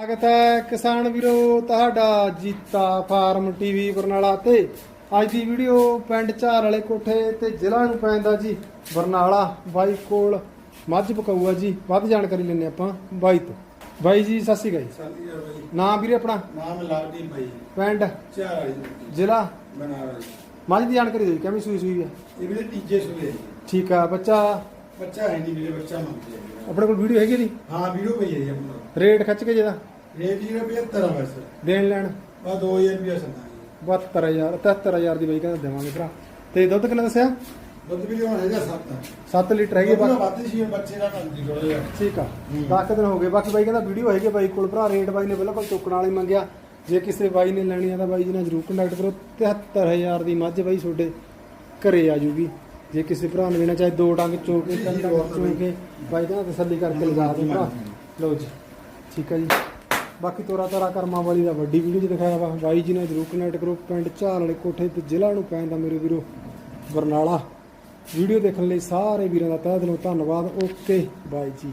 ਸਵਾਗਤ ਹੈ ਕਿਸਾਨ ਵੀਰੋ ਤੁਹਾਡਾ ਜੀਤਾ ਫਾਰਮ ਟੀਵੀ ਬਰਨਾਲਾ ਤੇ। ਅੱਜ ਦੀ ਵੀਡੀਓ ਪਿੰਡ ਝਾਰ ਵਾਲੇ ਕੋਠੇ ਤੇ ਜ਼ਿਲ੍ਹਾ ਨੂੰ ਪੈਂਦਾ ਜੀ ਬਰਨਾਲਾ। ਬਾਈ ਕੋਲ ਮੱਝ ਪਕਾਊਆ ਜੀ ਵੱਧ ਜਾਣਕਾਰੀ ਲੈਣੇ ਆਪਾਂ ਬਾਈ ਤੋਂ। ਬਾਈ ਜੀ ਸਤਿ ਸ਼੍ਰੀ ਅਕਾਲ ਜੀ। ਨਾਮ ਵੀਰੇ ਆਪਣਾ? ਨਾਮ ਲਾਡੀ ਬਾਈ। ਪਿੰਡ? ਚਾਰ ਜ਼ਿਲ੍ਹਾ? ਬਨਾਰਸ ਮੱਝ ਦੀ ਜਾਣਕਾਰੀ ਦਿਓ ਕਿਵੇਂ ਸੂਈ ਸੂਈ ਹੈ ਇਹ ਵੀ ਤੀਜੇ ਸੂਏ ਠੀਕ ਆ ਬੱਚਾ ਬੱਚਾ ਹੈ ਨਹੀਂ ਮੇਰੇ ਬੱਚਾ ਮੰਗਦੇ ਆ ਆਪਣੇ ਕੋਲ ਵੀਡੀਓ ਹੈਗੀ ਦੀ ਹਾਂ ਵੀਡੀਓ ਪਈ ਹੈ ਜੀ ਆਪਣਾ ਰੇਟ ਖੱਚ ਕੇ ਜਿਹਦਾ? ਰੇਟ ਜੀ 75 ਆ ਬਸ। ਦੇਣ ਲੈਣ। ਬਾ 2000 ਰੁਪਏ ਸੰਦਾ 72000 73000 ਦੀ ਬਾਈ ਕਹਿੰਦਾ ਦੇਵਾਂਗੇ ਭਰਾ। ਤੇ ਦੁੱਧ ਕਿੰਨਾ ਦੱਸਿਆ? ਦੁੱਧ ਵੀ ਹੁਣ ਹੈਗਾ 7 7 ਲੀਟਰ ਹੈਗੇ ਬਾਕੀ ਬਾਕੀ। ਵੱਧ ਸੀ ਬੱਚੇ ਦਾ ਕੰਮ ਦੀ ਥੋੜਾ ਜਿਹਾ। ਠੀਕ ਆ। ਹੂੰ। 10 ਦਿਨ ਹੋ ਗਏ। ਬਾਕੀ ਬਾਈ ਕਹਿੰਦਾ ਵੀਡੀਓ ਹੈਗੀ ਆ ਬਾਈ ਕੋਲ। ਭਰਾ ਰੇਟ ਬਾਈ ਨੇ ਬਿਲਕੁਲ ਚੁੱਕਣ ਵਾਲੀ ਮੰਗਿਆ। ਜੇ ਕਿਸੇ ਬਾਈ ਨੇ ਲੈਣੀ ਆ ਤਾਂ ਬਾਈ ਜੀ ਨਾਲ ਜਰੂਰ ਕੰਟੈਕਟ ਕਰੋ। 73000 ਦੀ ਮੱਝ ਬਾਈ ਤੁਹਾਡੇ ਘਰੇ ਆ ਜੂਗੀ। ਜੇ ਕਿਸੇ ਭਰਾ ਨੇ ਲੈਣਾ ਚਾਹੇ ਦੋ ਡੰਗ ਚੋ ਕੇ, ਤਿੰਨ ਡੰਗ ਚੋ ਕੇ, ਬਾਈ ਕਹਿੰਦਾ ਤਸੱਲੀ ਕਰਕੇ ਲਗਾ ਦੇ ਭਰਾ। ਲਓ ਜੀ, ਠੀਕ ਹੈ ਜੀ। ਬਾਕੀ ਤੋਰਾ ਤਾਰਾ ਕਰਮਾਂ ਵਾਲੀ ਦਾ ਵੱਡੀ ਵੀਡੀਓ 'ਚ ਦਿਖਾਇਆ ਵਾ। ਬਾਈ ਜੀ ਨਾਲ ਜਰੂਰ ਕਨੈਕਟ ਕਰੋ, ਪਿੰਡ ਝਾਲ ਵਾਲੇ ਕੋਠੇ ਤੇ ਜ਼ਿਲ੍ਹਾ ਨੂੰ ਪੈਂਦਾ ਮੇਰੇ ਵੀਰੋ ਬਰਨਾਲਾ। ਵੀਡੀਓ ਦੇਖਣ ਲਈ ਸਾਰੇ ਵੀਰਾਂ ਦਾ ਤਹਿ ਦਿਲੋਂ ਧੰਨਵਾਦ। ਓਕੇ, ਬਾਈ ਜੀ।